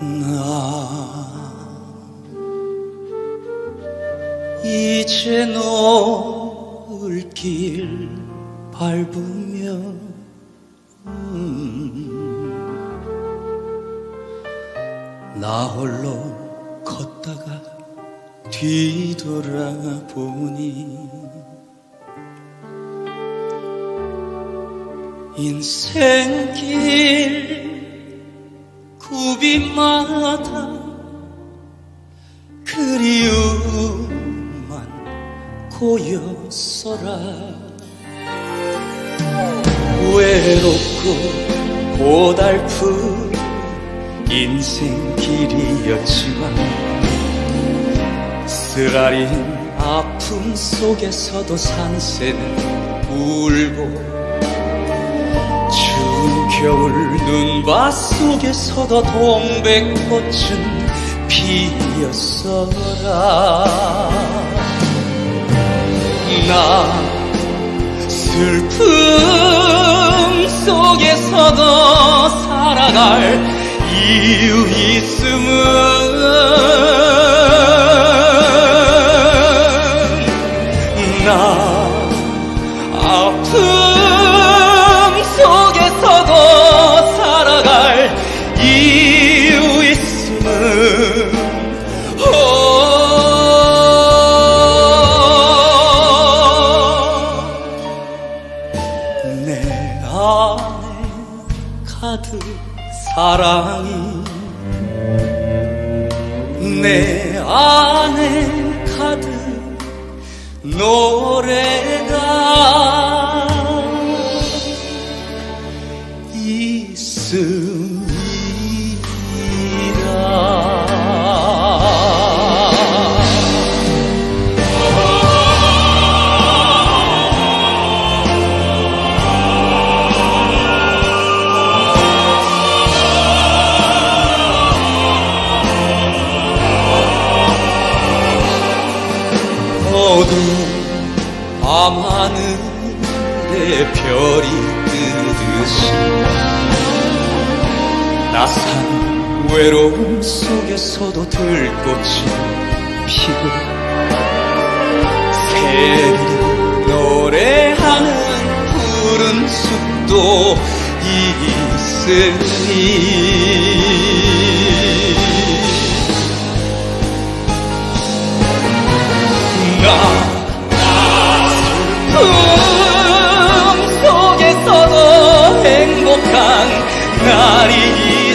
나. 이제 너을길 밟으며 음, 나 홀로 걷다가 뒤돌아보니 인생길 굽이마다 그리움만 고였어라. 외롭고 고달픈 인생길이었지만 쓰라린 아픔 속에서도 산새는 울고 겨울 눈밭 속에서도 동백꽃은 피었어라. 나 슬픔 속에서도 살아갈 이유 있음은 사랑이 내 안에 가득 노래가 있습 어두운 밤하늘에 별이 뜨듯이 나산 외로움 속에서도 들꽃이 피고 새들이 노래하는 푸른 숲도 있으니 행복한 날이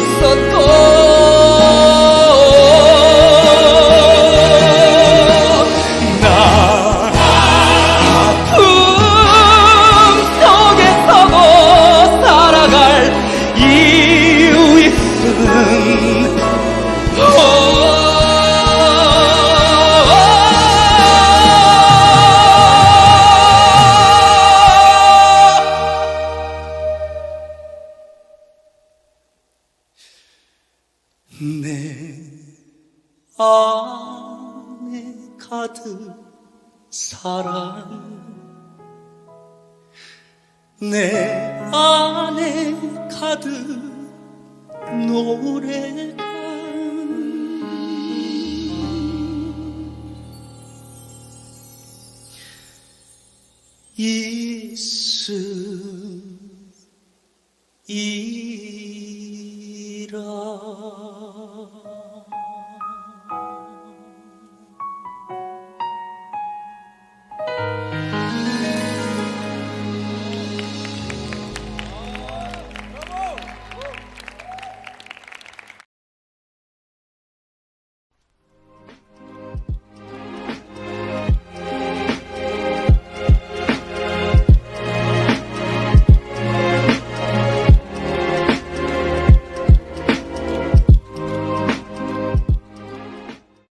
안에 가득 사랑 내 안에 가득 노래가 있으이라.